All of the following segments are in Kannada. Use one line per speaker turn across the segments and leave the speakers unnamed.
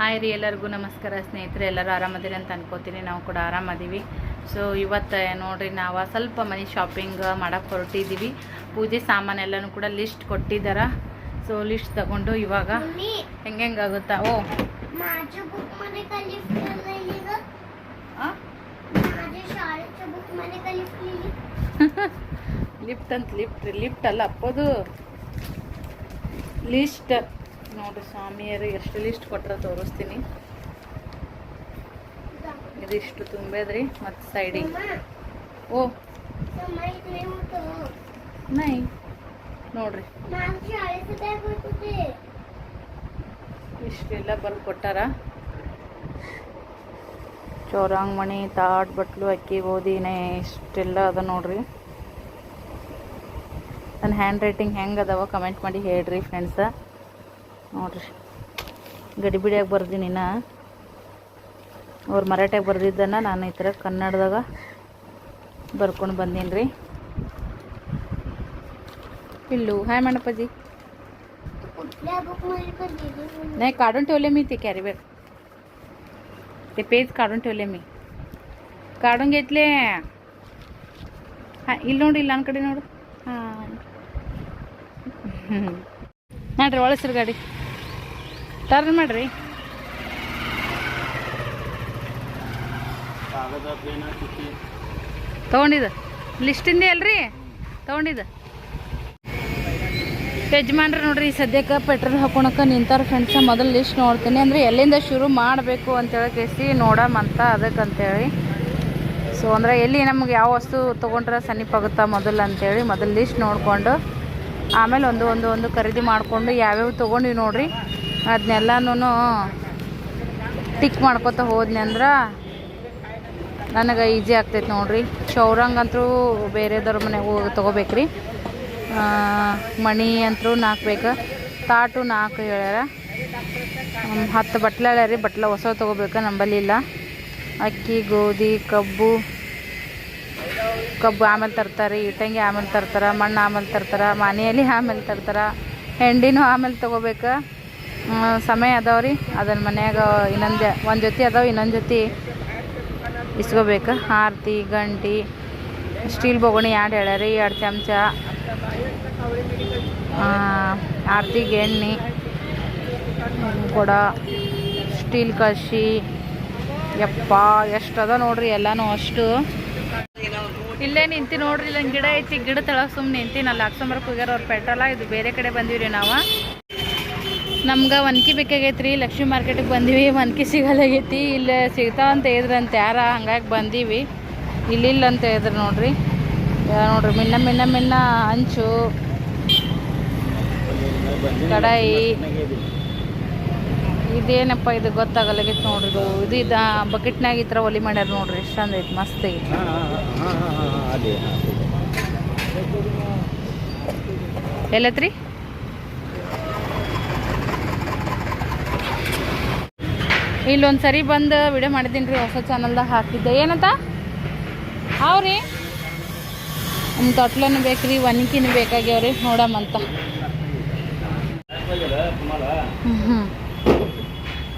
ಹಾಯ್ ರೀ ಎಲ್ಲರಿಗೂ ನಮಸ್ಕಾರ ಸ್ನೇಹಿತರೆ ಎಲ್ಲರೂ ಆರಾಮದಿರಿ ಅಂತ ಅನ್ಕೋತೀನಿ. ನಾವು ಕೂಡ ಆರಾಮದೀವಿ. ಸೊ ಇವತ್ತು ನೋಡಿರಿ ನಾವು ಸ್ವಲ್ಪ ಮನೆ ಶಾಪಿಂಗ್ ಮಾಡೋಕ್ಕೆ ಹೊರಟಿದ್ದೀವಿ ಪೂಜೆ ಸಾಮಾನೆಲ್ಲನೂ ಕೂಡ ಲಿಸ್ಟ್ ಕೊಟ್ಟಿದ್ದಾರ ಸೊ ಲಿಸ್ಟ್ ತಗೊಂಡು ಇವಾಗ ಹೆಂಗೆ ಹೆಂಗಾಗುತ್ತಾ ಓ. ಲಿಫ್ಟ್ ಅಂತ ಲಿಫ್ಟ್ ಲಿಫ್ಟ್ ಅಲ್ಲ ಅಪ್ಪದು. ಲಿಸ್ಟ್ ನೋಡಿರಿ ಸ್ವಾಮಿಯರು ಎಷ್ಟು ಲಿಸ್ಟ್ ಕೊಟ್ಟರೆ ತೋರಿಸ್ತೀನಿ. ಇದಿಷ್ಟು ತುಂಬೇದ್ರಿ, ಮತ್ತು ಸೈಡಿಗೆ ಓ, ನೈ. ನೋಡ್ರಿ. ಇಷ್ಟೆಲ್ಲ ಬರ್ದು ಕೊಟ್ಟಾರ? ಚೌರಾಂಗಮಣಿ ತಾಟ್ ಬಟ್ಲು, ಅಕ್ಕಿ ಗೋಧಿನೇ ಇಷ್ಟೆಲ್ಲ ಅದ ನೋಡ್ರಿ. ನನ್ನ ಹ್ಯಾಂಡ್ ರೈಟಿಂಗ್ ಹೆಂಗೆ ಅದಾವ ಕಮೆಂಟ್ ಮಾಡಿ ಹೇಳ್ರಿ ಫ್ರೆಂಡ್ಸ ನೋಡ್ರಿ ಗಡಿಬಿಡಿಯಾಗಿ ಬರ್ದೀನಿ ನಾ ಅವ್ರು ಮರಾಠಿಯಾಗ ಬರ್ದಿದ್ದನ್ನು ನಾನು ಈ ಥರ ಕನ್ನಡದಾಗ ಬರ್ಕೊಂಡು ಬಂದೀನಿ ರೀ पिल्लू हाय मंडपाजी
कुठल्या बुक मध्ये का लिहिली मम्मी?
नाही काढून ठेवले मी ते कॅरी बॅग ते पेज काढून ठेवले मी काढून घेतले ಹಾಂ ಇಲ್ಲಿ ನೋಡಿ ಇಲ್ಲ ನನ್ನ ಕಡೆ ನೋಡು ಹಾಂ ನೋಡ್ರಿ ಒಳಸ್ರಿ ಗಾಡಿ ಟರ್ನ್ ಮಾಡ್ರಿ. ತೊಗೊಂಡಿದ್ದ ಲಿಸ್ಟಿಂದ ಅಲ್ರಿ? ತೊಗೊಂಡಿದ್ದ ಯಜಮಾನ್ರಿ ನೋಡ್ರಿ ಸದ್ಯಕ್ಕೆ ಪೆಟ್ರೋಲ್ ಹಾಕೊಳಕ್ಕೆ ನಿಂತಾರ ಫ್ರೆಂಡ್ಸ ಮೊದಲು ಲಿಸ್ಟ್ ನೋಡ್ತೀನಿ. ಅಂದರೆ ಎಲ್ಲಿಂದ ಶುರು ಮಾಡಬೇಕು ಅಂತೇಳಿ ಕೇಸಿ ನೋಡಮಂತ ಅದಕ್ಕಂತೇಳಿ. ಸೊ ಅಂದರೆ ಎಲ್ಲಿ ನಮ್ಗೆ ಯಾವ ವಸ್ತು ತೊಗೊಂಡ್ರೆ ಸಮೀಪ ಆಗುತ್ತಾ ಮೊದಲು ಅಂತೇಳಿ ಮೊದಲು ಲಿಸ್ಟ್ ನೋಡಿಕೊಂಡು, ಆಮೇಲೆ ಒಂದು ಒಂದು ಒಂದು ಖರೀದಿ ಮಾಡಿಕೊಂಡು ಯಾವ್ಯಾವ ತೊಗೊಂಡಿವಿ ನೋಡ್ರಿ. ಅದನ್ನೆಲ್ಲನೂ ಟಿಕ್ ಮಾಡ್ಕೊತ ಹೋದ್ನಿ ಅಂದ್ರೆ ನನಗೆ ಈಜಿ ಆಗ್ತೈತೆ ನೋಡ್ರಿ. ಚೌರಂಗ್ ಅಂತೂ ಬೇರೆದವ್ರ ಮನೆಗೆ ಹೋಗಿ ತೊಗೋಬೇಕ್ರಿ. ಮಣಿ ಅಂತೂ ನಾಲ್ಕು ಬೇಕು. ತಾಟು ನಾಲ್ಕು ಹೇಳ್ಯಾರ. ಹತ್ತು ಬಟ್ಲೆ ಹೇಳ್ಯಾರೀ ಬಟ್ಲ ಹೊಸ ತೊಗೋಬೇಕು ನಂಬಲ್ಲಿ ಇಲ್ಲ. ಅಕ್ಕಿ, ಗೋಧಿ, ಕಬ್ಬು. ಕಬ್ಬು ಆಮೇಲೆ ತರ್ತಾರೆ. ಇಟ್ಟಂಗಿ ಆಮೇಲೆ ತರ್ತಾರೆ. ಮಣ್ಣು ಆಮೇಲೆ ತರ್ತಾರೆ. ಮನೆಯಲ್ಲಿ ಆಮೇಲೆ ತರ್ತಾರೆ. ಹೆಂಡಿನೂ ಆಮೇಲೆ ತೊಗೋಬೇಕು. ಹ್ಮ್, ಅದಾವೆ ರೀ. ಅದನ್ನು ಮನ್ಯಾಗ ಇನ್ನೊಂದು ಒಂದು ಜೊತೆ ಅದಾವೆ ಇನ್ನೊಂದು ಜೊತೆ ಇಸ್ಕೋಬೇಕು. ಆರತಿ ಗಂಟಿ ಸ್ಟೀಲ್ ಬೊಗಣಿ ಎರಡು ಹೇಳ್ಯಾರಿ ಎರಡು ಚಮಚ ಆರತಿಗೆ ಎಣ್ಣೆ ಕೊಡ ಸ್ಟೀಲ್ ಕಸಿ ಯಪ್ಪ ಎಷ್ಟು ಅದ ನೋಡ್ರಿ ಎಲ್ಲನೂ ಅಷ್ಟು. ಇಲ್ಲೇ ನಿಂತಿ ನೋಡ್ರಿ ಇಲ್ಲೊಂದು ಗಿಡ ಐತಿ ಗಿಡ ತೆಳಗೆ ಸುಮ್ಮನೆ ನಿಂತಿ ಅಲ್ಲಿ ಹಾಕ್ಸಂಬರಕ್ಕೆ ಹೋಗ್ಯಾರ ಅವ್ರ ಪೆಟ್ರೋಲ ಇದು ಬೇರೆ ಕಡೆ ಬಂದೀವಿ ರೀ ನಾವು. ನಮ್ಗೆ ಒನ್ಕಿ ಬೇಕಾಗೈತ್ರಿ ಲಕ್ಷ್ಮೀ ಮಾರ್ಕೆಟಿಗೆ ಬಂದೀವಿ ಒನ್ಕಿ ಸಿಗಲಾಗೈತಿ ಇಲ್ಲಿ ಸಿಗ್ತಾವ ಅಂತ ಹೇಳಿದ್ರಂತ ಯಾರ ಹಂಗಾಗಿ ಬಂದೀವಿ. ಇಲ್ಲಿಲ್ಲ ಅಂತ ಹೇಳಿದ್ರು ನೋಡ್ರಿ. ನೋಡ್ರಿ ಮಿನ್ನ ಮಿನ್ನ ಮಿನ್ನ ಹಂಚು ಕಡಾಯಿ. ಇದೇನಪ್ಪ ಇದು ಗೊತ್ತಾಗಲಾಗೈತಿ ನೋಡ್ರಿ ಇದು. ಇದು ಇದು ಬಕೆಟ್ನಾಗ ಈ ಥರ ಒಲಿ ಮಾಡ್ಯಾರ ನೋಡ್ರಿ ಎಷ್ಟು ಚಂದ ಐತಿ ಮಸ್ತ್ ಐತಿ. ಎಲ್ಲತ್ರಿ? ಇಲ್ಲೊಂದು ಸರಿ ಬಂದು ವಿಡಿಯೋ ಮಾಡಿದ್ದೀನಿ ರೀ ಹೊಸ ಚಾನಲ್ದಾಗ ಹಾಕಿದ್ದೆ. ಏನಂತ? ಅವ್ರಿ? ನಮ್ಮ ತೊಟ್ಲನು ಬೇಕು ರೀ ಒನಕಿನೂ ಬೇಕಾಗ್ಯಾವ್ರಿ ನೋಡಮ್ಮಂತ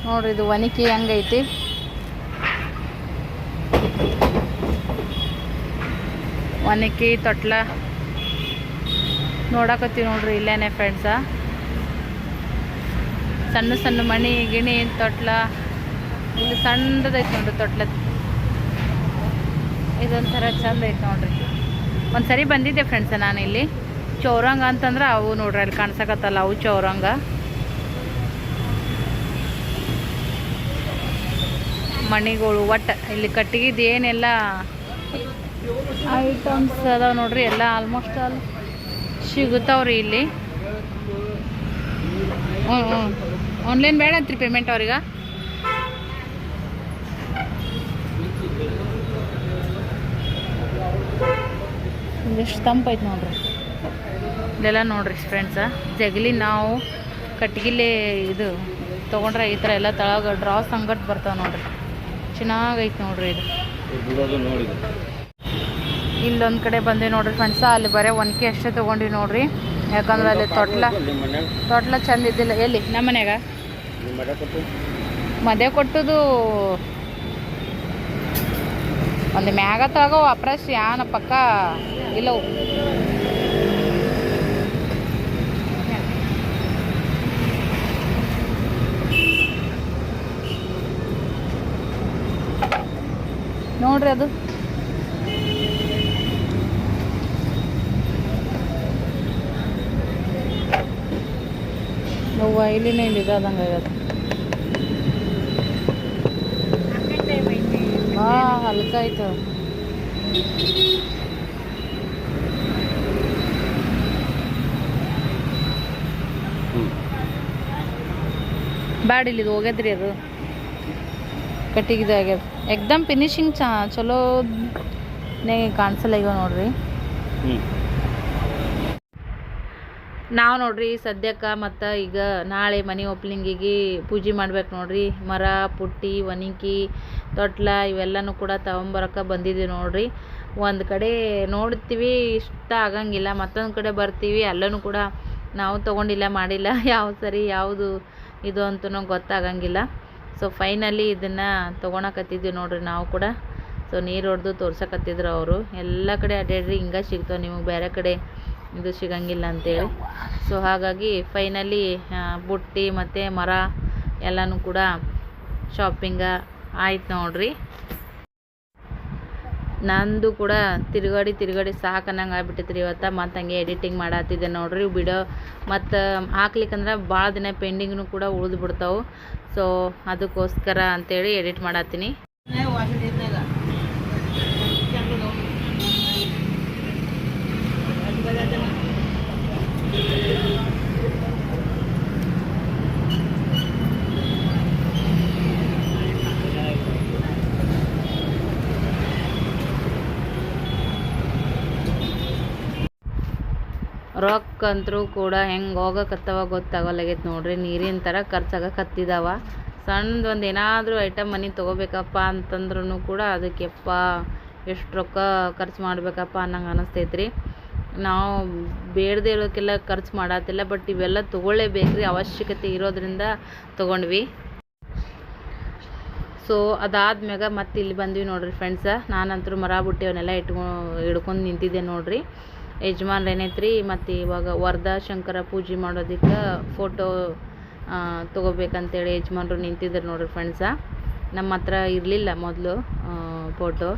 ನೋಡ್ರಿ, ಇದು ಒನಕಿ ಹೆಂಗೈತಿ. ಒನಕಿ ತೊಟ್ಲ. ನೋಡಕತ್ತೀವಿ ನೋಡ್ರಿ ಇಲ್ಲೇನೆ ಫ್ರೆಂಡ್ಸ ಸಣ್ಣ ಸಣ್ಣ ಮಣಿ, ಗಿಣಿ, ತೊಟ್ಲ. ಇಲ್ಲಿ ಸಣ್ಣದೈತೆ ನೋಡ್ರಿ ತೊಟ್ಲ ಇದೊಂಥರ ಚಂದ ಐತೆ ನೋಡ್ರಿ. ಒಂದು ಸರಿ ಬಂದಿದ್ದೆ ಫ್ರೆಂಡ್ಸ ನಾನು ಇಲ್ಲಿ. ಚೌರಂಗ ಅಂತಂದ್ರೆ ಅವು ನೋಡ್ರಿ, ಅಲ್ಲಿ ಕಾಣಿಸಕತ್ತಲ್ಲ ಅವು ಚೌರಂಗ. ಮಣಿಗಳು, ಒಟ್ಟು, ಇಲ್ಲಿ ಕಟ್ಟಿಗಿದ್ದು ಏನೆಲ್ಲ ಐಟಮ್ಸ್ ಅದಾವೆ ನೋಡ್ರಿ, ಎಲ್ಲ ಆಲ್ಮೋಸ್ಟ್ ಆಲ್ ಸಿಗುತ್ತವ್ರಿ ಇಲ್ಲಿ. ಹ್ಞೂ ಹ್ಞೂ ಆನ್ಲೈನ್ ಬೇಡ ಅಂತ್ರಿ ಪೇಮೆಂಟ್ ಅವ್ರಿಗೆ? ಎಷ್ಟು ತಂಪೈತೆ ನೋಡ್ರಿ. ಇಲ್ಲೆಲ್ಲ ನೋಡ್ರಿ ಫ್ರೆಂಡ್ಸ ಜಗಲಿ ನಾವು ಕಟ್ಗಿಲೆ ಇದು ತೊಗೊಂಡ್ರೆ ಈ ಥರ ಎಲ್ಲ ತಳಗ ಡ್ರಾ ಸಂಗಟ್ ಬರ್ತಾವೆ ನೋಡ್ರಿ. ಚೆನ್ನಾಗೈತೆ ನೋಡ್ರಿ ಇದು. ಇಲ್ಲೊಂದು ಕಡೆ ಬಂದೆ ನೋಡ್ರಿ ಫ್ರೆಂಡ್ಸ ಅಲ್ಲಿ ಬರೀ ಒನ್ಕೆ ಅಷ್ಟೇ ತೊಗೊಂಡಿವಿ ನೋಡ್ರಿ. ಯಾಕಂದ್ರೆ ಅಲ್ಲಿ ತೊಟ್ಲ ತೊಟ್ಲ ಚಂದ ಇದ್ದಿಲ್ಲ. ಎಲ್ಲಿ? ನಮ್ಮ ಮನ್ಯಾಗ? ಮದುವೆ ಕೊಟ್ಟದು ಒಂದು ಮ್ಯಾಗ ತಗೋ ವಾಪಸ್ ಯಾನ ಪಕ್ಕ ಇಲ್ಲವು ನೋಡ್ರಿ ಅದು. ನೋವು ಇಲ್ಲಿನೇ ಇಲ್ಲಿ ಇದಾದಂಗೆ ಆಗ್ಯದ ಹಾಂ ಹಲ್ಕ ಇದು ಹೋಗ್ಯದ್ರಿ ಅದು. ಕಟ್ಟಿಗೆ ಆಗ್ಯದ. ಎಕ್ದಮ್ ಫಿನಿಶಿಂಗ್ ಚಾ ಚಲೋನೇ ಕಾಣಿಸಲ್ಲ ಈಗ ನೋಡ್ರಿ ನಾವು ನೋಡ್ರಿ ಸದ್ಯಕ್ಕೆ ಮತ್ತು ಈಗ ನಾಳೆ ಮನೆ ಓಪ್ನಿಂಗಿಗೆ ಪೂಜೆ ಮಾಡ್ಬೇಕು ನೋಡ್ರಿ. ಮರ ಪುಟ್ಟಿ ಒನಿಕಿ ತೊಟ್ಲ ಇವೆಲ್ಲನೂ ಕೂಡ ತಗೊಂಬರಕ್ಕೆ ಬಂದಿದ್ದೀವಿ ನೋಡ್ರಿ. ಒಂದು ಕಡೆ ನೋಡ್ತೀವಿ ಇಷ್ಟ ಆಗಂಗಿಲ್ಲ. ಮತ್ತೊಂದು ಕಡೆ ಬರ್ತೀವಿ. ಅಲ್ಲೂ ಕೂಡ ನಾವು ತೊಗೊಂಡಿಲ್ಲ ಮಾಡಿಲ್ಲ. ಯಾವ ಸರಿ ಯಾವುದು ಇದು ಅಂತೂ ಗೊತ್ತಾಗಂಗಿಲ್ಲ. ಸೊ ಫೈನಲಿ ಇದನ್ನು ತೊಗೊಳಕತ್ತಿದ್ವಿ ನೋಡ್ರಿ ನಾವು ಕೂಡ. ಸೊ ನೀರು ಹೊಡೆದು ತೋರ್ಸಕತ್ತಿದ್ರು ಅವರು. ಎಲ್ಲ ಕಡೆ ಅಡ್ಡಾಡ್ರಿ ಹಿಂಗೆ ಸಿಗ್ತಾವೆ ನಿಮಗೆ ಬೇರೆ ಕಡೆ ಇದು ಸಿಗಂಗಿಲ್ಲ ಅಂತೇಳಿ. ಸೊ ಹಾಗಾಗಿ ಫೈನಲಿ ಬುಟ್ಟಿ ಮತ್ತು ಮರ ಎಲ್ಲನೂ ಕೂಡ ಶಾಪಿಂಗ ಆಯ್ತು ನೋಡ್ರಿ. ನಂದು ಕೂಡ ತಿರುಗಾಡಿ ತಿರುಗಾಡಿ ಸಾಕನ್ನಂಗೆ ಆಗ್ಬಿಟ್ಟೈತ್ರಿ ಇವತ್ತು. ಮತ್ತು ಹಂಗೆ ಎಡಿಟಿಂಗ್ ಮಾಡತ್ತಿದ್ದೆ ನೋಡ್ರಿ ವಿಡಿಯೋ ಮತ್ತು ಹಾಕ್ಲಿಕ್ಕಂದ್ರೆ ಭಾಳ ದಿನ ಪೆಂಡಿಂಗ್ನು ಕೂಡ ಉಳಿದು ಬಿಡ್ತಾವೆ ಸೊ ಅದಕ್ಕೋಸ್ಕರ ಅಂತೇಳಿ ಎಡಿಟ್ ಮಾಡತ್ತೀನಿ ರೊಕ್ಕ ಅಂತರೂ ಕೂಡ ಹೆಂಗೆ ಹೋಗಕತ್ತವ ಗೊತ್ತಾಗಲ್ಲಾಗೈತೆ ನೋಡ್ರಿ. ನೀರಿನ ಥರ ಖರ್ಚಾಗಕತ್ತಿದಾವ ಸಣ್ಣದು ಒಂದು ಏನಾದರೂ ಐಟಮ್ ಮನೆ ತೊಗೋಬೇಕಪ್ಪ ಅಂತಂದ್ರೂ ಕೂಡ ಅದಕ್ಕೆಪ್ಪ ಎಷ್ಟು ರೊಕ್ಕ ಖರ್ಚು ಮಾಡಬೇಕಪ್ಪ ಅನ್ನಂಗೆ ಅನಿಸ್ತೈತ್ರಿ. ನಾವು ಬೇಡದೇ ಇರೋಕ್ಕೆಲ್ಲ ಖರ್ಚು ಮಾಡತ್ತಿಲ್ಲ ಬಟ್ ಇವೆಲ್ಲ ತೊಗೊಳ್ಳೇಬೇಕ್ರಿ. ಅವಶ್ಯಕತೆ ಇರೋದ್ರಿಂದ ತೊಗೊಂಡ್ವಿ. ಸೊ ಅದಾದ್ಮ್ಯಾಗ ಮತ್ತೆ ಇಲ್ಲಿ ಬಂದ್ವಿ ನೋಡ್ರಿ ಫ್ರೆಂಡ್ಸ ನಾನಂತರೂ ಮರ ಬುಟ್ಟಿ ಅವನ್ನೆಲ್ಲ ಇಟ್ಕೊಂಡು ನಿಂತಿದ್ದೆ ನೋಡ್ರಿ. ಯಜಮಾನ್ರು ಏನೈತ್ರಿ, ಮತ್ತು ಇವಾಗ ವರದಾ ಶಂಕರ ಪೂಜೆ ಮಾಡೋದಕ್ಕೆ ಫೋಟೋ ತೊಗೋಬೇಕಂತೇಳಿ ಯಜಮಾನ್ರು ನಿಂತಿದ್ರು ನೋಡ್ರಿ ಫ್ರೆಂಡ್ಸ ನಮ್ಮ ಹತ್ರ ಇರಲಿಲ್ಲ ಮೊದಲು ಫೋಟೋ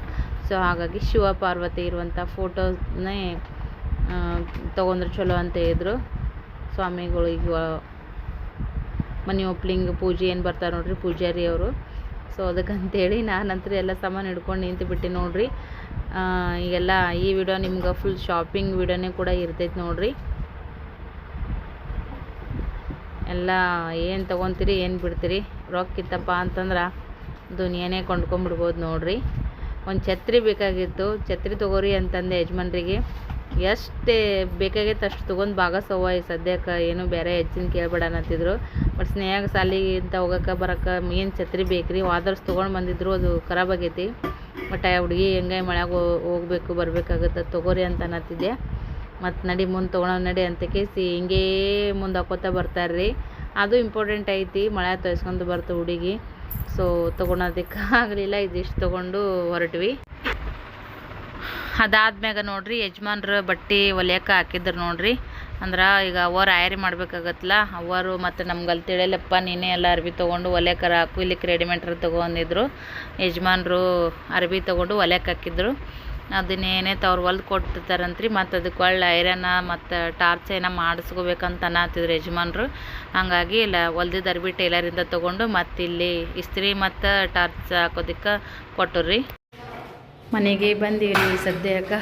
ಸೊ ಹಾಗಾಗಿ ಶಿವ ಪಾರ್ವತಿ ಇರುವಂಥ ಫೋಟೋನೇ ತೊಗೊಂಡ್ರೆ ಚಲೋ ಅಂತ ಹೇಳಿದ್ರು. ಸ್ವಾಮಿಗಳು ಈಗ ಮನೆ ಒಪ್ಲಿಂಗ್ ಪೂಜೆ ಏನು ಬರ್ತಾರೆ ನೋಡ್ರಿ ಪೂಜಾರಿ ಅವರು. ಸೊ ಅದಕ್ಕಂತೇಳಿ ನಾನಂತರ ಎಲ್ಲ ಸಾಮಾನು ಹಿಡ್ಕೊಂಡು ನಿಂತು ಬಿಟ್ಟೆ ನೋಡ್ರಿ. ಈಗೆಲ್ಲ ಈ ವಿಡಿಯೋ ನಿಮ್ಗೆ ಫುಲ್ ಶಾಪಿಂಗ್ ವಿಡಿಯೋನೇ ಕೂಡ ಇರ್ತೈತೆ ನೋಡ್ರಿ. ಎಲ್ಲ ಏನು ತೊಗೊತೀರಿ, ಏನು ಬಿಡ್ತೀರಿ, ರೊಕ್ಕ ಇತ್ತಪ್ಪ ಅಂತಂದ್ರೆ ದುನಿಯಾನೇ ಕೊಂಡ್ಕೊಂಬಿಡ್ಬೋದು ನೋಡ್ರಿ. ಒಂದು ಛತ್ರಿ ಬೇಕಾಗಿತ್ತು, ಛತ್ರಿ ತೊಗೋರಿ ಅಂತಂದೆ ಯಜಮಾನ್ರಿಗೆ. ಎಷ್ಟು ಬೇಕಾಗೈತೆ ಅಷ್ಟು ತೊಗೊಂಡು ಭಾಗಸವ ಈ ಸದ್ಯಕ್ಕೆ. ಏನು ಬೇರೆ ಹೆಚ್ಚಿನ ಕೇಳ್ಬೇಡ ಅನ್ನತ್ತಿದ್ರು ಬಟ್ ಸ್ನೇಹಾಗ ಸಾಲಿಗೆ ಅಂತ ಹೋಗಕ್ಕೆ ಬರಕ್ಕೆ ಏನು ಛತ್ರಿ ಬೇಕು ರೀ ವಾದರ್ಸ್ ತೊಗೊಂಡು ಬಂದಿದ್ರು, ಅದು ಖರಾಬ್ ಆಗೈತಿ. ಬಟ್ ಆ ಹುಡುಗಿ ಹೆಂಗೆ ಮಳೆಗೆ ಹೋಗ್ಬೇಕು, ಬರಬೇಕಾಗತ್ತೆ, ತೊಗೋರಿ ಅಂತ ಅನ್ನತ್ತಿದ್ದೆ. ಮತ್ತು ನಡಿ ಮುಂದೆ ತೊಗೊಳೋ ನಡಿ ಅಂತ ಕೇಸಿ ಹಿಂಗೇ ಮುಂದೆ ಹಾಕೋತ ಬರ್ತಾರ್ರಿ. ಅದು ಇಂಪಾರ್ಟೆಂಟ್ ಐತಿ, ಮಳೆ ತೊಯ್ಸ್ಕೊಂಡು ಬರ್ತು ಹುಡುಗಿ. ಸೊ ತೊಗೊಳೋದಕ್ಕೆ ಆಗಲಿಲ್ಲ ಇದಿಷ್ಟು ತೊಗೊಂಡು ಹೊರಟ್ವಿ. ಅದಾದ್ಮ್ಯಾಗ ನೋಡ್ರಿ ಯಜಮಾನ್ರು ಬಟ್ಟೆ ಹೊಲಿಯಕ್ಕೆ ಹಾಕಿದ್ರು ನೋಡ್ರಿ. ಅಂದ್ರೆ ಈಗ ಅವರು ಆಯರಿ ಮಾಡ್ಬೇಕಾಗತ್ತಲ್ಲ ಅವರು ಮತ್ತು ನಮ್ಗೆ ಅಲ್ಲಿ ತಿಳಿಯಲ್ಲಪ್ಪ, ನೀನೇ ಎಲ್ಲ ಅರ್ಬಿ ತೊಗೊಂಡು ಹೊಲಿಯಕ್ಕರ ಹಾಕು ಇಲ್ಲಿಕ್ಕೆ ರೆಡಿಮೇಡ್ರ್ ತೊಗೊಂಡಿದ್ರು ಯಜಮಾನ್ರು ಅರ್ಬಿ ತೊಗೊಂಡು ಹೊಲಿಯಾಕ ಹಾಕಿದ್ರು. ಅದನ್ನೇನೇ ತವ್ರು ಹೊಲ್ದು ಕೊಟ್ಟಿರ್ತಾರಂತ್ರಿ ಮತ್ತು ಅದಕ್ಕೆ ಒಳ್ಳೆ ಐರನ್ನ ಮತ್ತು ಟಾರ್ಚ್ ಏನೋ ಮಾಡಿಸ್ಕೋಬೇಕಂತ ಅನ್ನತ್ತಿದ್ರು ಯಜಮಾನ್ರು. ಹಾಗಾಗಿ ಇಲ್ಲ ಹೊಲ್ದಿದ್ದು ಅರ್ಬಿ ಟೇಲರಿಂದ ತೊಗೊಂಡು ಮತ್ತಿಲ್ಲಿ ಇಸ್ತ್ರಿ ಮತ್ತು ಟಾರ್ಚ್ ಹಾಕೋದಕ್ಕೆ ಕೊಟ್ಟರು ಮನೆಗೆ ಬಂದೀವಿ ಸದ್ಯಕ್ಕ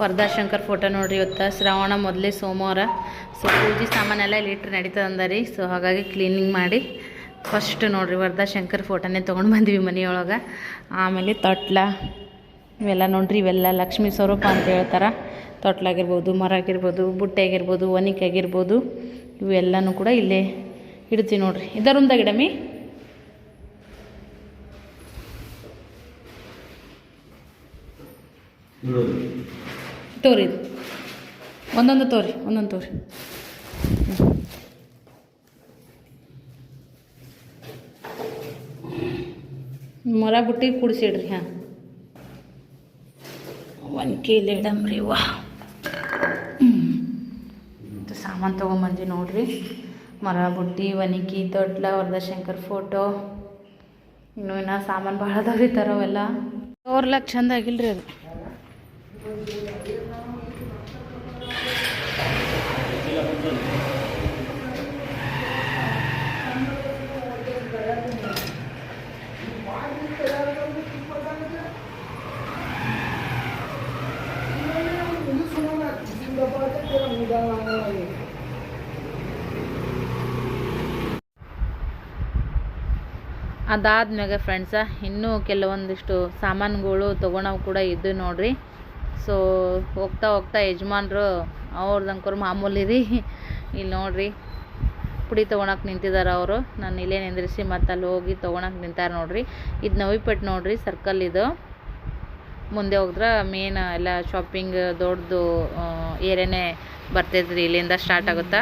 ವರದಾಶಂಕರ್ ಫೋಟೋ ನೋಡ್ರಿ ಇವತ್ತು. ಶ್ರಾವಣ ಮೊದಲೇ ಸೋಮವಾರ. ಸೊ ಪೂಜೆ ಸಾಮಾನೆಲ್ಲ ಇಲ್ಲಿ ಇಟ್ಟರೆ ನಡೀತದೆ ಅಂದರಿ. ಸೊ ಹಾಗಾಗಿ ಕ್ಲೀನಿಂಗ್ ಮಾಡಿ ಫಸ್ಟ್ ನೋಡ್ರಿ ವರದಾಶಂಕರ್ ಫೋಟೋನೇ ತೊಗೊಂಡು ಬಂದ್ವಿ ಮನೆಯೊಳಗೆ. ಆಮೇಲೆ ತೊಟ್ಲ ಇವೆಲ್ಲ ನೋಡ್ರಿ, ಇವೆಲ್ಲ ಲಕ್ಷ್ಮೀ ಸ್ವರೂಪ ಅಂತ ಹೇಳ್ತಾರೆ. ತೊಟ್ಲಾಗಿರ್ಬೋದು ಮರ ಆಗಿರ್ಬೋದು, ಬುಟ್ಟೆ ಆಗಿರ್ಬೋದು, ಒನಿಕೆ ಆಗಿರ್ಬೋದು, ಇವೆಲ್ಲನೂ ಕೂಡ ಇಲ್ಲೇ ಇಡ್ತೀವಿ ನೋಡ್ರಿ. ಇದ ರೂಮ್ದಾಗ ಇಡಮಿ ತೋರಿ ಒಂದೊಂದು ತೋರಿ ಒಂದೊಂದು ತೋರಿ. ಮೊರ ಬುಟ್ಟಿ ಕುಡಿಸಿಡ್ರಿ, ಹಾಂ. ಒಂದು ಕೀಲ್ ಇಡಮ್ರಿ ವಾ. ಸಾಮಾನು ತೊಗೊಂಬಂದ್ವಿ ನೋಡ್ರಿ. ಮರ ಬುಟ್ಟಿ ವನಿಕಿ ತೊಟ್ಲ ವರದಶಂಕರ್ ಫೋಟೋ ಇನ್ನೂ ಇನ್ನ ಸಾಮಾನು ಭಾಳ ಅದಾವ್ರಿ ತರೋವೆಲ್ಲ ತೋರ್ಲಕ್ಕೆ ಚಂದ ಆಗಿಲ್ರಿ ಅದು. ಅದಾದ್ಮ್ಯಾಗ ಫ್ರೆಂಡ್ಸ ಇನ್ನೂ ಕೆಲವೊಂದಿಷ್ಟು ಸಾಮಾನುಗಳು ತೊಗೊಳವು ಕೂಡ ಇದ್ದು ನೋಡ್ರಿ. ಸೊ ಹೋಗ್ತಾ ಹೋಗ್ತಾ ಯಜಮಾನ್ರು ಅವ್ರದಂಕರು ಮಾಮೂಲಿ ರೀ ಇಲ್ಲಿ ನೋಡ್ರಿ ಪುಡಿ ತೊಗೊಳಕ್ಕೆ ನಿಂತಿದ್ದಾರೆ ಅವರು ನಾನು ಇಲ್ಲೇ ನಿಂದ್ರಿಸಿ ಮತ್ತೆ ಅಲ್ಲಿ ಹೋಗಿ ತೊಗೊಳಕ್ಕೆ ನಿಂತಾರೆ ನೋಡ್ರಿ ಇದು ನವಿಪೇಟೆ ನೋಡ್ರಿ ಸರ್ಕಲ್ ಇದು ಮುಂದೆ ಹೋಗಿದ್ರೆ ಮೇನ್ ಎಲ್ಲ ಶಾಪಿಂಗ್ ದೊಡ್ಡದು ಏರಿಯಾನೇ ಬರ್ತೈತ್ರಿ ಇಲ್ಲಿಂದ ಸ್ಟಾರ್ಟ್ ಆಗುತ್ತಾ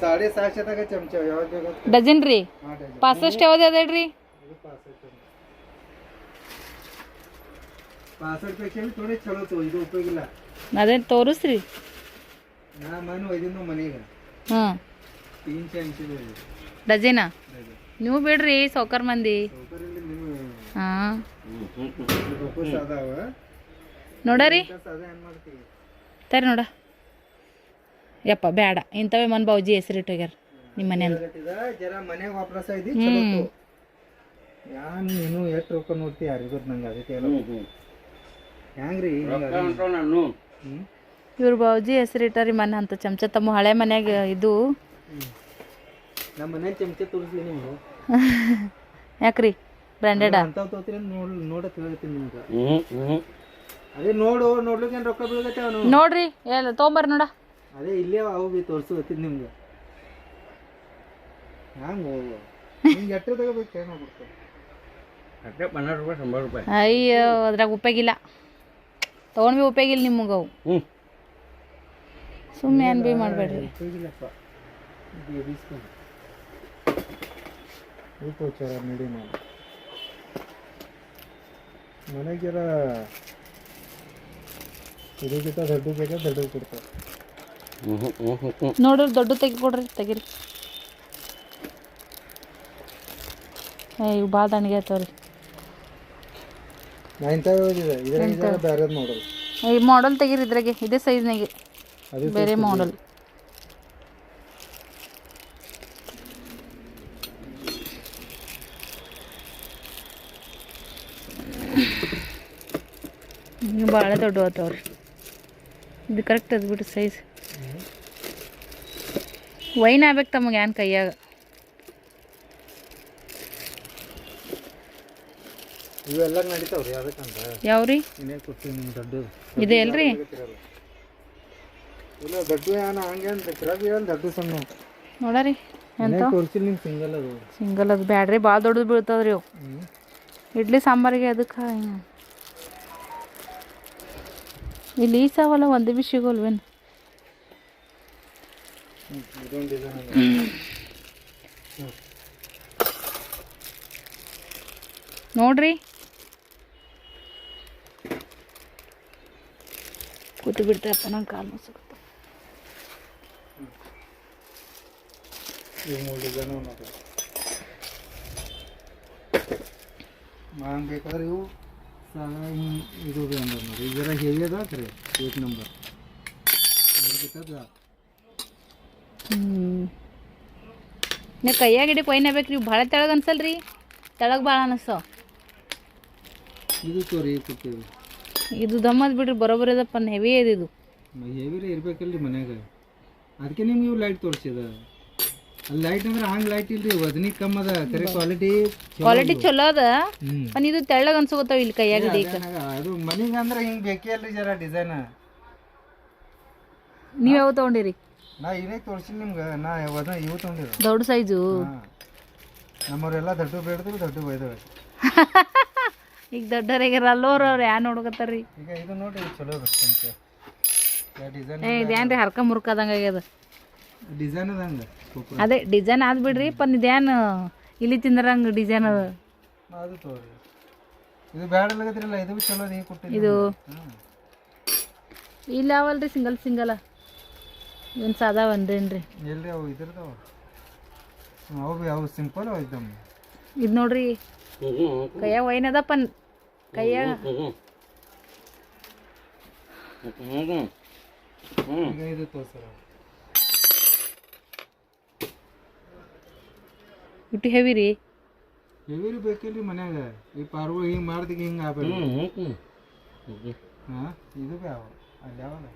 ಸಾಡೆ ಚಮಚ ಯಾವ್ದು
ಡಜನ್ ರೀ? ಪಾಸಷ್ಟು ಯಾವ್ದು ಅದೇಳ್ರಿ
ರೀ ಅದೇನು
ಅದೇ. ತೋರಿಸ್ರಿ. ಡಜನ? ನೀವು ಬಿಡ್ರಿ ಸೌಕರ್ ಮಂದಿ. ಹಾಂ. ನೋಡರಿ. ತರಿ ನೋಡ. ಯಪ್ಪ ಬೇಡ. ಇಂಥವೇ ಮನ್ ನಿಮ್ಮ ಮನೆಯಿಂದ.
ವಾಪಸ್ ಐದಿ ಚಲೋ ತೋ ಯಾನ್ ನೀನು ಎಷ್ಟು ರೊಕ್ಕ ನೋಡ್ತಿ ಯಾರಿಗೂ ನಂಗೆ ಅದಕ್ಕೆ ಎಲ್ಲ ಹೆಂಗ್ರಿ ಹ್ಮ್.
ಇವ್ರ ಬಾವುಜಿ ಹೆಸರಿಟ್ಟಾರಿ ಮನೆ ಅಂತ ಚಮಚ ತಮ್ಮ ಹಳೆ ಮನ್ಯಾಗ ಇದು.
ನಮ್ಮ ಮನೆ ಚಮಚ ತೋರಿಸ್ಲಿ ನಿಮ್ಗೆ.
ಯಾಕ್ರಿ? ಬ್ರ್ಯಾಂಡೆಡ್
ಅಂತ ತೋತೀರಿ ನೋಡ್ ಹೇಳ್ತೀನಿ ನಿಮ್ಗೆ. ಅದೇ ನೋಡು ನೋಡ್ಲಿಕ್ಕೆ ಏನ್ ರೊಕ್ಕ ಬೀಳಗತ್ತೆ ಅವನು.
ನೋಡ್ರಿ ಎಲ್ಲ ತೊಗೊಂಬರ್ರಿ ನೋಡ.
ಅದೇ ಇಲ್ಲೇ ಅವು ಬಿ ತೋರ್ಸುಗತ್ತಿದ್ ನಿಮ್ಗೆ. ಹ್ಯಾಂಗ ನಿಮ್ಗೆ ಎಷ್ಟು ತಗೋಬೇಕು? ಏನು ರೂಪಾಯಿ
ಅಯ್ಯೋ ಅದ್ರಾಗ ಉಪಯೋಗಿಲ್ಲ ತೊಗೊಂಡ್ ಬಿ ಉಪಯೋಗಿಲ್ಲ ನಿಮಗೆ ಅವು. ಸುಮ್ಮನೆ ಏನು ಬಿ ಮಾಡಬೇಡ್ರಿ.
ಉಪಯೋಗಿಲ್ಲಪ್ಪ ಬೇಬಿಸ್ಕೊಂಡು ನಡಿ ನಾನು ಮನೆಗೆಲ್ಲ ಇದಕ್ಕಿಂತ ದೊಡ್ಡ ಬೇಕಾ ದೊಡ್ಡ ಕೊಡ್ತಾರೆ.
ನೋಡ್ರಿ ದೊಡ್ಡ ತೆಗಿ ಕೊಡ್ರಿ ತೆಗಿರಿ. ಇವು ಭಾಳ ದಣಿಗೆ ಆಯ್ತವ್ರಿ. ಈ ಮಾಡಲ್ ತೆಗೀರಿ ಇದ್ರಾಗೆ ಇದೇ ಸೈಜ್ನಾಗೆ ಬೇರೆ ಮಾಡಲ್ ಭಾಳ ದೊಡ್ಡ ಆತವ್ರಿ ಇದು ಕರೆಕ್ಟ್ ಅದ್ಬಿಟ್ಟು ಸೈಜ್ ವೈನ್ ಆಗ್ಬೇಕು ತಮಗೆ ಏನು ಕೈಯಾಗ?
ಇವೆಲ್ಲ ನಡೀತಾವ್ರಿ ಅದಕ್ಕಂತ
ಯಾವ್ರಿ?
ಇನ್ನೇ ಕೊಡ್ತೀವಿ ನಿಮ್ಗೆ ದೊಡ್ಡದು?
ಇದೆ ಅಲ್ರಿ?
ಇಲ್ಲ ದೊಡ್ಡ ಏನ ಹಂಗೆ ಅಂತ ಕಿರಾಬಿ ಏನು ದೊಡ್ಡ ಸಣ್ಣ?
ನೋಡರಿ ಎಂತ?
ತೋರಿಸಿಲ್ಲ ನಿಮ್ಗೆ ಸಿಂಗಲ್ ಅದು.
ಸಿಂಗಲ್ ಅದು ಬ್ಯಾಡ್ರಿ ಭಾಳ ದೊಡ್ಡದು ಬೀಳ್ತದ್ರಿ ಅವು. ಇಡ್ಲಿ ಸಾಂಬಾರಿಗೆ ಅದಕ್ಕೆ ಇಲ್ಲಿ ಈ ಸಾವಲ್ಲ ಒಂದು ಬಿ ಸಿಗೋಲ್ವೇನು
ಇದೊಂದು
ನೋಡ್ರಿ. ಕೂತು ಬಿಡ್ತಾರಪ್ಪ ನಂಗೆ ಕಾಲು ಮುಸುಗುತ್ತೆ
ಮಾಂಗ್ ಬೇಕಾದ್ರೆ ಇವು ಸಾಲ ಹಿಂಗ್ ಇದು ಅಂದ್ರೆ ಅಂದ್ರ ನೋಡಿ ಇದರ ಹೆವಿ ಅದ ರೀ ಏಕ್ ನಂಬರ್
ಹ್ಞೂ ನೀವು ಕೈಯಾಗ ಹಿಡಿಕ್ ಒಯ್ನ ಬೇಕು ಇವು ಭಾಳ ತೆಳಗೆ ಅನ್ಸಲ್ರಿ. ತೆಳಗೆ ಭಾಳ ಅನಿಸ್ತಾವ
ಇದು ತೋರಿ
ಇದು ದಮ್ಮದ್ ಬಿಡ್ರಿ ಬರೋಬ್ಬರಿ ಅದಪ್ಪ ಹೆವಿ ಇದೆ. ಇದು
ಹೆವಿರೇ ಇರ್ಬೇಕಲ್ರಿ ಮನ್ಯಾಗ. ಅದಕ್ಕೆ ನಿಮ್ಗೆ ಇವು ಲೈಟ್ ತೋರಿಸಿದ ಅಲ್ಲಿ ಲೈಟ್ ಅಂದ್ರೆ ಹಂಗೆ ಲೈಟ್ ಇಲ್ರಿ ವಜನಿ ಕಮ್ ಅದ ಕರೆ ಕ್ವಾಲಿಟಿ
ಕ್ವಾಲಿಟಿ ಚಲೋ ಅದ. ಪನ್ ಇದು ತೆಳ್ಳಗೆ ಅನ್ಸೋಗತ್ತಾವ ಇಲ್ಲಿ ಕೈಯಾಗ
ಅದೇನಾಗ ಅದು ಮನಿಗೆ ಅಂದ್ರೆ ಹಿಂಗೆ ಬೇಕೇ ಅಲ್ರಿ ಜರ ಡಿಸೈನ್
ನೀವು ಯಾವ ತೊಗೊಂಡಿರಿ?
ನಾ ಇವೇ ತೋರಿಸಿ ನಿಮ್ಗೆ ನಾ ಯಾವ್ದ ಇವು ತೊಗೊಂಡಿರ
ದೊಡ್ಡ ಸೈಜು.
ನಮ್ಮವರೆಲ್ಲ ದೊಡ್ಡ ಬೇಡದ್ರು ದೊಡ್ಡ ಬೈದವೆ
ಈಗ ದೊಡ್ಡವರಿಗೆ ಅಲ್ಲೋರು ಅವ್ರು ನೋಡ್ಕತ್ತಾರ್ರಿ
ಈಗ ಇದು ಇದು ಚಲೋ
ಏ ಇದೇನ್ರಿ ಹರ್ಕ ಮುರ್ಕದಂಗ ಆಗ್ಯದ?
ಡಿಸೈನ್ ಅದಂಗ
ಅದೇ ಡಿಸೈನ್ ಆದ್ ಬಿಡ್ರಿ ಪನ್ ಇದೇನ್ ಇಲ್ಲಿ ತಿಂದ್ರಂಗ ಡಿಸೈನ್ ಅದ?
ಅದು ತೋರಿ. ಇದು ಬ್ಯಾಡ ಇದು ಚಲೋ.
ಇಲ್ಲ ಅವಲ್ರಿ ಸಿಂಗಲ್ ಸಿಂಗಲ್. ಏನು ಸಾದಾ ಒಂದೇನ್ರಿ.
ಎಲ್ರಿ ಅವು ಇದ್ರದವ? ಅವು ಬಿ ಅವು ಸಿಂಪಲ್ ಅವ ಇದು
ಇದು ನೋಡ್ರಿ. ಕೈಯ ಒಯ್ನದಪ್ಪ ಕೈಯ.
ಈಗ ಇದು ತೋರ್ಸರ
ಇಟ್ಟು ಹೆವಿ ರೀ.
ಹೆವಿರಿ ಬೇಕಿಲ್ರಿ ಮನ್ಯಾಗ. ಈ ಪಾರ್ಗಳು ಹಿಂಗೆ ಮಾಡ್ದಿಗೆ ಹಿಂಗೆ ಆಗ್ಬೇಕು ಹಾಂ? ಇದು ಬಿ ಅವ. ಅಲ್ಲಿ ಅವಲ್ಲ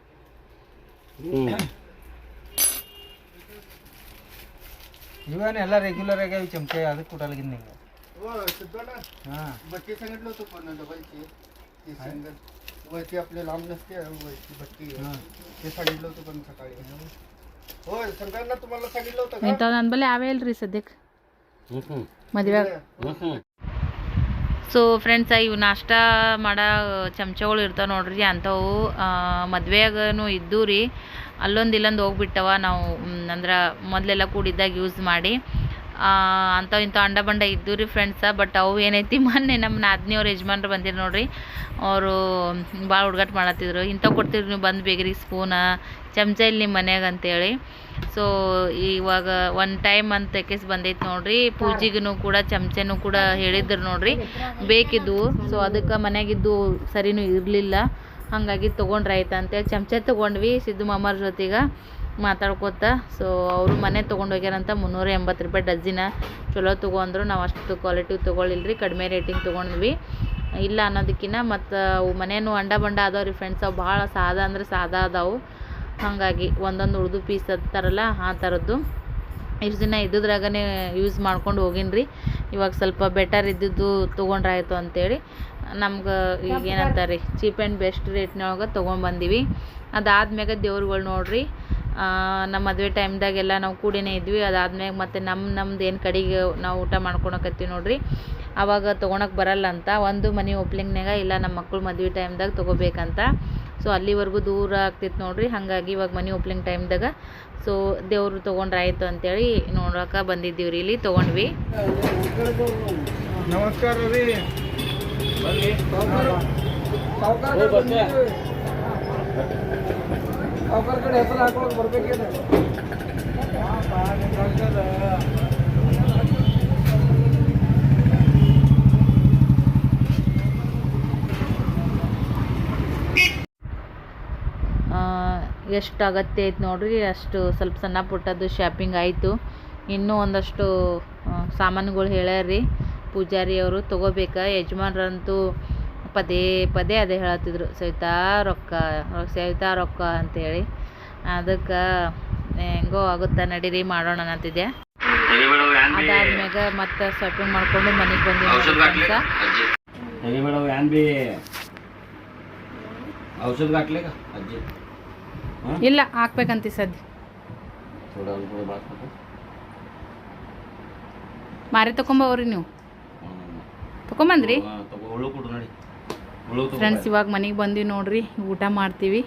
ಇವನ್ ಎಲ್ಲ ರೆಗ್ಯುಲರ್ ಆಗ್ಯಾವ ಚಮಚೆ ಅದಕ್ಕೆ कुठालगिन निघा हा
बट्टी सांगितलं होतं पण डबलची ती सिंगल वरती आपले लांब नसते वरची बट्टी
हा
ते सांगितलं होतं पण सकाळी होय सगळ्यांना तुम्हाला सांगितलं होतं का
ಇಂಥವು ನನ್ನ ಬಳಿ ಅವೇ ಇಲ್ರಿ ಸದ್ಯಕ್ಕೆ ಮದ್ವೆಯಾಗ ಸೊ ಫ್ರೆಂಡ್ಸ್ ಇವು ನಾಷ್ಟ ಮಾಡೋ ಚಮಚಗಳು ಇರ್ತಾವೆ ನೋಡ್ರಿ ಅಂಥವು ಮದ್ವೆಯಾಗನು ಇದ್ದು ರೀ ಅಲ್ಲೊಂದು ಇಲ್ಲೊಂದು ಹೋಗ್ಬಿಟ್ಟವ. ನಾವು ಅಂದ್ರೆ ಮೊದಲೆಲ್ಲ ಕೂಡಿದ್ದಾಗ ಯೂಸ್ ಮಾಡಿ. ಅಂಥವು ಇಂಥ ಅಂಡ ಬಂಡ ಇದ್ದು ರೀ ಫ್ರೆಂಡ್ಸ ಬಟ್ ಅವು ಏನೈತಿ ಮೊನ್ನೆ ನಮ್ಮ ನಾದ್ನಿಯವ್ರ ಯಜಮಾನ್ರು ಬಂದಿರು ನೋಡ್ರಿ. ಅವರು ಭಾಳ ಹುಡುಗಾಟ ಮಾಡತ್ತಿದ್ರು. ಇಂಥವು ಕೊಡ್ತಿದ್ರು ನೀವು ಬಂದು ಬೇಗ್ರಿ ಸ್ಪೂನ ಚಮಚ ಇಲ್ಲಿ ನಿಮ್ಮ ಮನ್ಯಾಗ ಅಂತೇಳಿ. ಸೊ ಇವಾಗ ಒನ್ ಟೈಮ್ ಅಂತ ಕೇಸ್ ಬಂದೈತೆ ನೋಡ್ರಿ. ಪೂಜೆಗೂ ಕೂಡ, ಚಮಚನೂ ಕೂಡ ಹೇಳಿದ್ರು ನೋಡ್ರಿ. ಬೇಕಿದ್ವು. ಸೊ ಅದಕ್ಕೆ ಮನೆಯಾಗಿದ್ದು ಸರಿನೂ ಇರಲಿಲ್ಲ. ಹಾಗಾಗಿ ತೊಗೊಂಡ್ರೆ ಅಂತೇಳಿ ಚಮಚ ತೊಗೊಂಡ್ವಿ ಸಿದ್ದು ಮಾಮಾರ ಜೊತೆಗೆ ಮಾತಾಡ್ಕೋತ. ಸೊ ಅವರು ಮನೆ ತೊಗೊಂಡು ಹೋಗ್ಯಾರಂತ ಮುನ್ನೂರ ಎಂಬತ್ತು ರೂಪಾಯಿ ಡಜಿನ ಚಲೋ ತೊಗೊಂಡ್ರು ನಾವು ಅಷ್ಟು ಕ್ವಾಲಿಟಿ ತೊಗೊಳಿಲ್ರಿ, ಕಡಿಮೆ ರೇಟಿಂಗ್ ತೊಗೊಂಡ್ವಿ. ಇಲ್ಲ ಅನ್ನೋದಕ್ಕಿಂತ ಮತ್ತು ಅವು ಮನೇನು ಅಂಡ ಬಂಡ ಅದಾವ ರೀ ಫ್ರೆಂಡ್ಸ್ ಅವು ಭಾಳ ಸಾದಾ ಅಂದ್ರೆ ಸಾದಾ ಅದಾವು. ಹಾಗಾಗಿ ಒಂದೊಂದು ಉಳಿದು ಪೀಸ್ ಅಂತಾರಲ್ಲ ಆ ಥರದ್ದು ಇಷ್ಟು ದಿನ ಇದ್ದುದ್ರಾಗನೇ ಯೂಸ್ ಮಾಡ್ಕೊಂಡು ಹೋಗಿನ್ರಿ. ಇವಾಗ ಸ್ವಲ್ಪ ಬೆಟರ್ ಇದ್ದಿದ್ದು ತೊಗೊಂಡ್ರಾಯ್ತು ಅಂತೇಳಿ ನಮ್ಗೆ ಈಗ ಏನಂತಾರೆ ಚೀಪ್ ಆ್ಯಂಡ್ ಬೆಸ್ಟ್ ರೇಟ್ನೊಳಗೆ ತೊಗೊಂಬಂದಿವಿ ಅದಾದ್ಮ್ಯಾಗ ದೇವ್ರುಗಳು ನೋಡ್ರಿ ನಮ್ಮ ಮದುವೆ ಟೈಮ್ದಾಗೆಲ್ಲ ನಾವು ಕೂಡಿನೇ ಇದ್ವಿ. ಅದಾದ್ಮ್ಯಾಗ ಮತ್ತು ನಮ್ಮ ನಮ್ದು ಏನು ಕಡೆಗೆ ನಾವು ಊಟ ಮಾಡ್ಕೊಳಕತ್ತೀವಿ ನೋಡ್ರಿ. ಅವಾಗ ತೊಗೊಳಕ್ಕೆ ಬರಲ್ಲ ಅಂತ ಒಂದು ಮನೆ ಓಪ್ಲಿಂಗ್ನಾಗ ಇಲ್ಲ ನಮ್ಮ ಮಕ್ಕಳು ಮದುವೆ ಟೈಮ್ದಾಗ ತೊಗೋಬೇಕಂತ. ಸೊ ಅಲ್ಲಿವರೆಗೂ ದೂರ ಆಗ್ತಿತ್ತು ನೋಡ್ರಿ. ಹಾಗಾಗಿ ಇವಾಗ ಮನೆ ಓಪ್ಲಿಂಗ್ ಟೈಮ್ದಾಗ ಸೊ ದೇವರು ತೊಗೊಂಡ್ರೆ ಆಯಿತು ಅಂತೇಳಿ ನೋಡೋಕೆ ಬಂದಿದ್ದೀವಿ ರೀ. ಇಲ್ಲಿ ತೊಗೊಂಡ್ವಿ.
ನಮಸ್ಕಾರ ಕಡೆ ಹೆಸರು ಹಾಕೊಳಕ್ ಬರ್ಬೇಕೇನು?
ಎಷ್ಟು ಅಗತ್ಯ ಐತೆ ನೋಡ್ರಿ ಅಷ್ಟು ಸ್ವಲ್ಪ ಸಣ್ಣ ಪುಟ್ಟದ್ದು ಶಾಪಿಂಗ್ ಆಯಿತು. ಇನ್ನೂ ಒಂದಷ್ಟು ಸಾಮಾನುಗಳು ಹೇಳ್ಯಾರ್ರಿ. ಪೂಜಾರಿ ಅವರು ತೊಗೋಬೇಕು. ಯಜಮಾನ್ರಂತೂ ಪದೇ ಪದೇ ಅದೇ ಹೇಳತ್ತಿದ್ರು ಸವಿತಾ ರೊಕ್ಕ ಸವಿತಾ ರೊಕ್ಕ ಅಂತೇಳಿ. ಅದಕ್ಕೆ ಹೆಂಗೋ ಆಗುತ್ತೆ ನಡೀರಿ ಮಾಡೋಣ ಅಂತಿದ್ದೆ ಅದಾದ್ಮ್ಯಾಗ ಮತ್ತೆ ಶಾಪಿಂಗ್ ಮಾಡಿಕೊಂಡು ಮನೆಗೆ ಬಂದಿದ್ದೆ
तरी
ಇಲ್ಲ ಹಾಕ್ಬೇಕಂತ ಸದ್ಯ. ಮಾರಿ ತಗೊಂಬವ್ರಿ ನೀವು?
ತಕೊಂಬಂದ್ರಿ?
ಫ್ರೆಂಡ್ಸ್ ಇವಾಗ ಮನೆಗೆ ಬಂದಿವಿ ನೋಡ್ರಿ ಊಟ ಮಾಡ್ತೀವಿ.